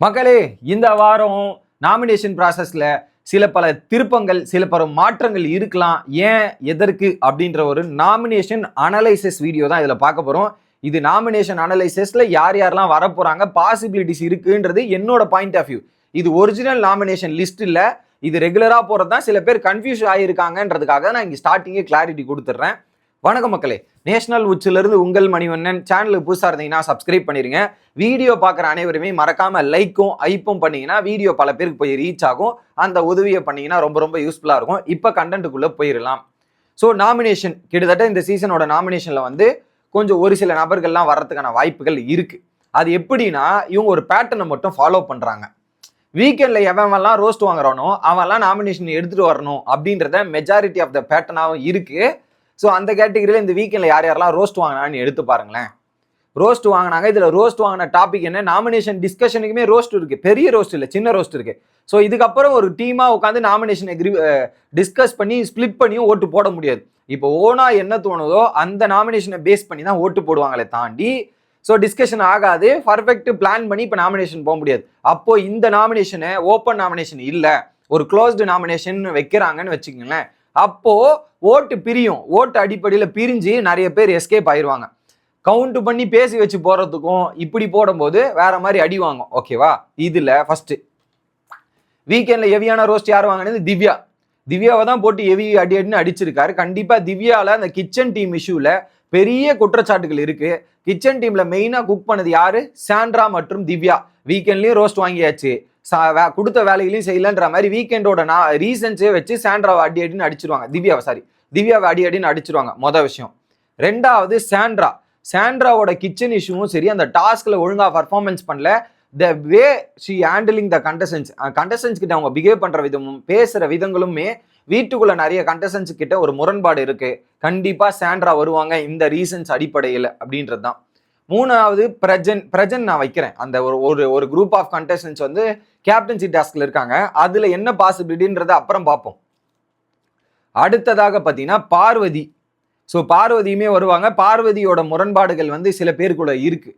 மக்களே இந்த வாரம் நாமினேஷன் ப்ராசஸில் சில பல திருப்பங்கள் சில பல மாற்றங்கள் இருக்கலாம். ஏன் எதற்கு அப்படின்ற ஒரு நாமினேஷன் அனலைசஸ் வீடியோ தான் இதில் பார்க்க போகிறோம் இது நாமினேஷன் அனலைசஸில் யார் யாரெல்லாம் வரப்போகிறாங்க பாசிபிலிட்டிஸ் இருக்குன்றது என்னோட பாயிண்ட் ஆஃப் வியூ இது ஒரிஜினல் நாமினேஷன் லிஸ்ட் இல்லை இது ரெகுலராக போகிறது தான் சில பேர் கன்ஃபியூஸ் ஆகியிருக்காங்கன்றதுக்காக நான் இங்கே ஸ்டார்டிங்கே கிளாரிட்டி கொடுத்துட்றேன். வணக்கம் மக்களே. நேஷனல் உச்சிலிருந்து உங்கள் மணிவண்ணன் சேனலுக்கு புதுசாக இருந்தீங்கன்னா சப்ஸ்கிரைப் பண்ணிடுங்க வீடியோ பார்க்குற அனைவருமே மறக்காமல் லைக்கும் ஐப்பும் பண்ணிங்கன்னா வீடியோ பல பேருக்கு போய் ரீச் ஆகும். அந்த உதவியை பண்ணிங்கன்னா ரொம்ப ரொம்ப யூஸ்ஃபுல்லாக இருக்கும். இப்போ கண்டென்ட்டுக்குள்ளே போயிடலாம் ஸோ நாமினேஷன் கிட்டத்தட்ட இந்த சீசனோட நாமினேஷனில் வந்து கொஞ்சம் ஒரு சில நபர்கள்லாம் வர்றதுக்கான வாய்ப்புகள் இருக்குது அது எப்படின்னா இவங்க ஒரு பேட்டர்னை மட்டும் ஃபாலோ பண்ணுறாங்க வீக்கெண்டில் எவன்லாம் ரோஸ்ட் வாங்குறானோ அவன்லாம் நாமினேஷன் எடுத்துகிட்டு வரணும் அப்படின்றத மெஜாரிட்டி ஆஃப் த பேட்டர்னாகவும் இருக்குது ஸோ அந்த கேட்டகரியில் இந்த வீக்கெண்டில் யார் யாரெல்லாம் ரோஸ்ட் வாங்கினான்னு எடுத்து பாருங்களேன். ரோஸ்ட் வாங்கினாங்க. இதில் ரோஸ்ட் வாங்கின டாபிக் என்ன? நாமினேஷன் டிஸ்கஷனுக்குமே ரோஸ்ட் இருக்குது பெரிய ரோஸ்ட் இல்லை சின்ன ரோஸ்ட் இருக்குது ஸோ இதுக்கப்புறம் ஒரு டீமாக உட்காந்து நாமினேஷன் எக்ரி டிஸ்கஸ் பண்ணி ஸ்ப்ளிட் பண்ணியும் ஓட்டு போட முடியாது. இப்போ ஓனாக என்ன தோணுதோ அந்த நாமினேஷனை பேஸ் பண்ணி தான் ஓட்டு போடுவாங்களே தாண்டி ஸோ டிஸ்கஷன் ஆகாது. பர்ஃபெக்ட் பிளான் பண்ணி இப்போ நாமினேஷன் போக முடியாது. அப்போது இந்த நாமினேஷனை ஓப்பன் நாமினேஷன் இல்லை. ஒரு க்ளோஸ்டு நாமினேஷன் வைக்கிறாங்கன்னு வச்சுக்கோங்களேன். அப்போ ஓட்டு பிரியும். ஓட்டு அடிப்படையில் பிரிஞ்சு நிறைய பேர் எஸ்கேப் ஆயிடுவாங்க கவுண்ட் பண்ணி பேசி வச்சு போறதுக்கும் இப்படி போடும்போது வேற மாதிரி அடி வாங்கும். ஓகேவா இதுல ஃபர்ஸ்ட் வீக்கெண்ட்ல ஹெவியான ரோஸ்ட் யார் வாங்கினது? திவ்யா. திவ்யாவை தான் போட்டு ஹெவி அடி அடின்னு அடிச்சிருக்காரு. கண்டிப்பா திவ்யால அந்த கிச்சன் டீம் இஷ்யூல பெரிய குற்றச்சாட்டுகள் இருக்கு. கிச்சன் டீம்ல மெயினா குக் பண்ணது யாரு? சாண்ட்ரா மற்றும் திவ்யா. வீக்கெண்ட்லயும் ரோஸ்ட் வாங்கியாச்சு. கொடுத்த வேலைகளையும் செய்யலன்ற மாதிரி வீக்கெண்டோட நான் ரீசன்ஸே வச்சு சாண்ட்ராவை அடி அடின்னு அடிச்சிருவாங்க. திவ்யாவை சாரி திவ்யாவை அடி அடின்னு அடிச்சிருவாங்க. மொதல் விஷயம். ரெண்டாவது சாண்ட்ரா. சாண்ட்ராவோட கிச்சன் இஷ்யூவும் சரி அந்த டாஸ்கில் ஒழுங்காக பர்ஃபார்மன்ஸ் பண்ணல. த வே ஷி ஹேண்டிலிங் த கண்டசன்ஸ் கண்டசன்ஸ் கிட்ட அவங்க பிஹேவ் பண்ணுற விதமும் பேசுகிற விதங்களுமே வீட்டுக்குள்ளே நிறைய கண்டசன்ஸ் கிட்ட ஒரு முரண்பாடு இருக்குது கண்டிப்பாக சாண்ட்ரா வருவாங்க இந்த ரீசன்ஸ் அடிப்படையில் அப்படின்றது தான் மூணாவது பிரஜன் பிரஜன் நான் வைக்கிறேன். அந்த ஒரு ஒரு ஒரு குரூப் ஆஃப் கண்டஸ்டன்ஸ் வந்து கேப்டன்சி டாஸ்கில் இருக்காங்க. அதில் என்ன பாசிபிலிட்டின்றதை அப்புறம் பார்ப்போம். அடுத்ததாக பார்த்தீங்கன்னா பார்வதி. ஸோ பார்வதியுமே வருவாங்க. பார்வதியோட முரண்பாடுகள் வந்து சில பேருக்குள்ள இருக்குது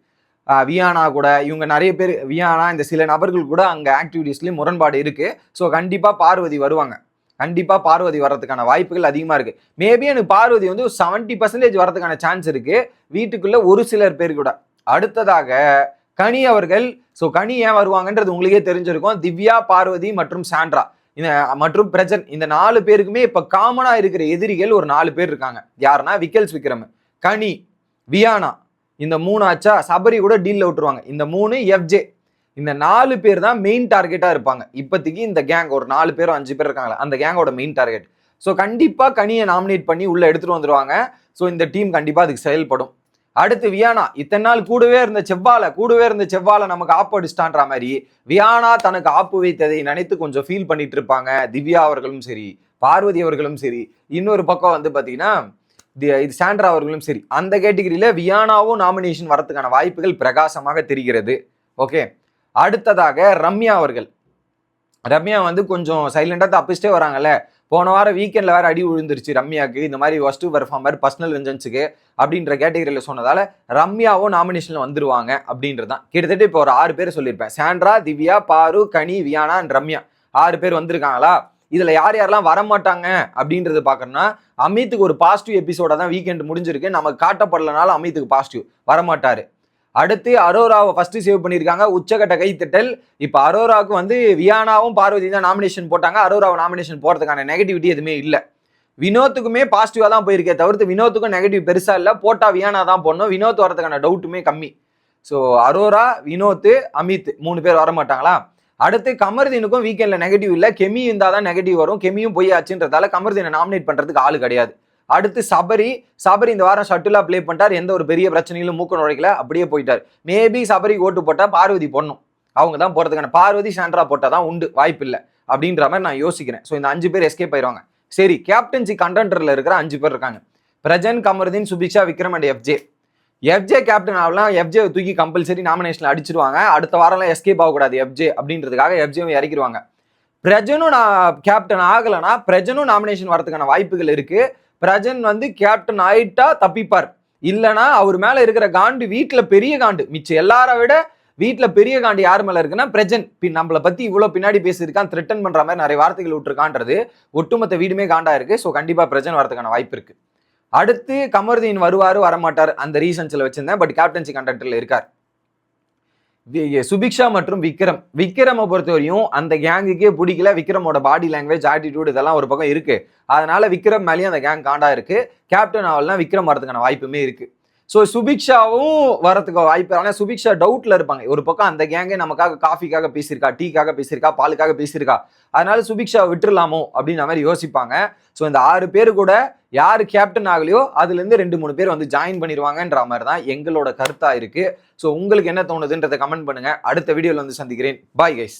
வியானா கூட இவங்க நிறைய பேர் வியானா இந்த சில நபர்கள் கூட அங்கே ஆக்டிவிட்டீஸ்லேயும் முரண்பாடு இருக்குது ஸோ கண்டிப்பாக பார்வதி வருவாங்க. கண்டிப்பாக பார்வதி வர்றதுக்கான வாய்ப்புகள் அதிகமாக இருக்குது மேபி எனக்கு பார்வதி வந்து ஒரு செவன்ட்டி பர்சன்டேஜ் வரதுக்கான சான்ஸ் இருக்குது வீட்டுக்குள்ளே ஒரு சிலர் பேர் கூட. அடுத்ததாக கனி அவர்கள் ஸோ கனி ஏன் வருவாங்கன்றது உங்களுக்கே தெரிஞ்சிருக்கும். திவ்யா பார்வதி மற்றும் சாண்ட்ரா. இந்த மற்றும் பிரஜன் இந்த நாலு பேருக்குமே இப்போ காமனாக இருக்கிற எதிரிகள் ஒரு நாலு பேர் இருக்காங்க. யாருன்னா விக்கல்ஸ் விக்ரம் கனி வியானா இந்த மூணு ஆச்சா சபரி கூட டீலில் விட்டுருவாங்க. இந்த மூணு எஃப்ஜே. இந்த நாலு பேர் தான் மெயின் டார்கெட்டாக இருப்பாங்க. இப்போதைக்கு இந்த கேங் ஒரு நாலு பேரும் அஞ்சு பேர் இருக்காங்களா அந்த கேங்கோட மெயின் டார்கெட் ஸோ கண்டிப்பாக கனியை நாமினேட் பண்ணி உள்ளே எடுத்துகிட்டு வந்துடுவாங்க ஸோ இந்த டீம் கண்டிப்பாக அதுக்கு செயல்படும். அடுத்து வியானா. இத்தனை நாள் கூடவே இருந்த செவ்வாழை கூடவே இருந்த செவ்வாழை நமக்கு ஆப்பு அடிச்சிட்டான்ற மாதிரி வியானா தனக்கு ஆப்பு வைத்ததை நினைத்து கொஞ்சம் ஃபீல் பண்ணிட்டு இருப்பாங்க. திவ்யா அவர்களும் சரி பார்வதி அவர்களும் சரி இன்னொரு பக்கம் வந்து பார்த்தீங்கன்னா தி- இது சாண்ட்ரா அவர்களும் சரி அந்த கேட்டகரியில வியானாவும் நாமினேஷன் வரதுக்கான வாய்ப்புகள் பிரகாசமாக தெரிகிறது. ஓகே. அடுத்ததாக ரம்யா அவர்கள். ரம்யா வந்து கொஞ்சம் சைலண்டாக தப்பிச்சிட்டே வராங்கல்ல. போன வாரம் வீக்கெண்டில் வேற அடி விழுந்துருச்சு ரம்யாக்கு. இந்த மாதிரி ஒஸ்ட் பெர்ஃபார்மர் பர்சனல் வெஞ்சன்ஸுக்கு அப்படின்ற கேட்டகரியில் சொன்னதால ரம்யாவும் நாமினேஷனில் வந்துருவாங்க அப்படின்றது தான் கிட்டத்தட்ட இப்போ ஒரு ஆறு பேர் சொல்லியிருப்பேன். சாண்ட்ரா திவ்யா பாரு கனி வியானா அண்ட் ரம்யா. ஆறு பேர் வந்திருக்காங்களா? இதில் யார் யாரெல்லாம் வரமாட்டாங்க அப்படின்றது பார்க்கணும்னா அமித்துக்கு ஒரு பாசிட்டிவ் எபிசோட தான் வீக்கெண்ட் முடிஞ்சிருக்கு. நமக்கு காட்டப்படலனால அமித்துக்கு பாசிட்டிவ் வரமாட்டாரு. அடுத்து அரோராவை ஃபர்ஸ்ட் சேவ் பண்ணியிருக்காங்க. உச்சக்கட்ட கைத்தட்டல். இப்போ அரோராவுக்கு வந்து வியானாவும் பார்வதி தான் நாமினேஷன் போட்டாங்க. அரோராவை நாமினேஷன் போகிறதுக்கான நெகட்டிவிட்டி எதுவுமே இல்லை. வினோத்துக்குமே பாசிட்டிவாக தான் போயிருக்கே தவிர்த்து வினோத்துக்கும் நெகட்டிவ் பெருசாக இல்லை. போட்டா வியானா தான் போடணும். வினோத் வரதுக்கான டவுட்டுமே கம்மி. ஸோ அரோரா வினோத் அமித் மூணு பேர் வர மாட்டாங்களா அடுத்து கமர்தீனுக்கும் வீக்கெண்ட்ல நெகட்டிவ் இல்லை. கெமி இருந்தால் தான் நெகட்டிவ் வரும். கெமியும் போயாச்சுன்றதால கமர்தீனை நாமினேட் பண்ணுறதுக்கு ஆள் கிடையாது. அடுத்து சபரி சபரி இந்த வாரம் ஷட்டிலாக ப்ளே பண்ணிட்டார். எந்த ஒரு பெரிய பிரச்சனையிலும் மூக்க நுழைக்கல. அப்படியே போயிட்டார். மேபி சபரி ஓட்டு போட்டால் பார்வதி போடணும். அவங்க தான் போகிறதுக்கான பார்வதி சாண்ட்ரா போட்டால் தான் உண்டு. வாய்ப்பு இல்லை. அப்படின்ற மாதிரி நான் யோசிக்கிறேன். ஸோ இந்த அஞ்சு பேர் எஸ்கேப் ஆயிடுவாங்க சரி கேப்டன்சி கண்டன்டரில் இருக்கிற அஞ்சு பேர் இருக்காங்க. Prajin Kamarudeen Subiksha Vikram and FJ FJ captain ஆகலாம். எஃப்ஜே தூக்கி கம்பல்சரி நாமினேஷனில் அடிச்சிருவாங்க. அடுத்த வாரம்லாம் எஸ்கேப் ஆகக்கூடாது எஃப்ஜே அப்படின்றதுக்காக எஃப்ஜேவும் இறக்கிடுவாங்க. பிரஜனும் நான் கேப்டன் ஆகலைன்னா பிரஜனும் நாமினேஷன் வரதுக்கான வாய்ப்புகள் இருக்குது பிரஜன் வந்து கேப்டன் ஆயிட்டா தப்பிப்பார். இல்லைனா அவர் மேல இருக்கிற காண்டு வீட்டில் பெரிய காண்டு. மிச்சம் எல்லாரை விட வீட்டில் பெரிய காண்டு யார் மேலே இருக்குன்னா பிரஜன். பின் நம்மளை பற்றி இவ்வளோ பின்னாடி பேசியிருக்கான் த்ரெட்டன் பண்ணுற மாதிரி நிறைய வார்த்தைகள் விட்டுருக்கான்றது ஒட்டுமொத்த வீடுமே காண்டா இருக்கு. ஸோ கண்டிப்பாக பிரஜன் வரதுக்கான வாய்ப்பு இருக்கு. அடுத்து கமருதீன் வருவார் வரமாட்டார். அந்த ரீசன்ஸில் வச்சிருந்தேன். பட் கேப்டன்சி கண்டக்டரில் இருக்கார். சுபிக்ஷா மற்றும் விக்ரம். விக்ரமை பொறுத்தவரையும் அந்த கேங்குக்கே பிடிக்கல. விக்ரமோட பாடி லாங்குவேஜ் ஆட்டிடியூட் இதெல்லாம் ஒரு பக்கம் இருக்கு. அதனால விக்ரம் மேலேயும் அந்த கேங் காண்டா இருக்கு. கேப்டன் ஆவல்னா விக்ரம் வரதுக்கான வாய்ப்புமே இருக்கு. ஸோ சுபிக்ஷாவும் வரதுக்கு வாய்ப்பு ஆனால் சுபிக்ஷா டவுட்ல இருப்பாங்க. ஒரு பக்கம் அந்த கேங்கே நமக்காக காஃபிக்காக பேசியிருக்கா டீக்காக பேசியிருக்கா பாலுக்காக பேசியிருக்கா. அதனால சுபிக்ஷா விட்டுறலாமோ அப்படின்ற மாதிரி யோசிப்பாங்க. ஸோ இந்த ஆறு பேர் கூட யார் கேப்டன் ஆகலையோ அதுலேருந்து ரெண்டு மூணு பேர் வந்து ஜாயின் பண்ணிடுவாங்கன்ற மாதிரி தான் எங்களோட கருத்தாக இருக்குது ஸோ உங்களுக்கு என்ன தோணுதுன்றதை கமெண்ட் பண்ணுங்கள் அடுத்த வீடியோவில் வந்து சந்திக்கிறேன். Bye guys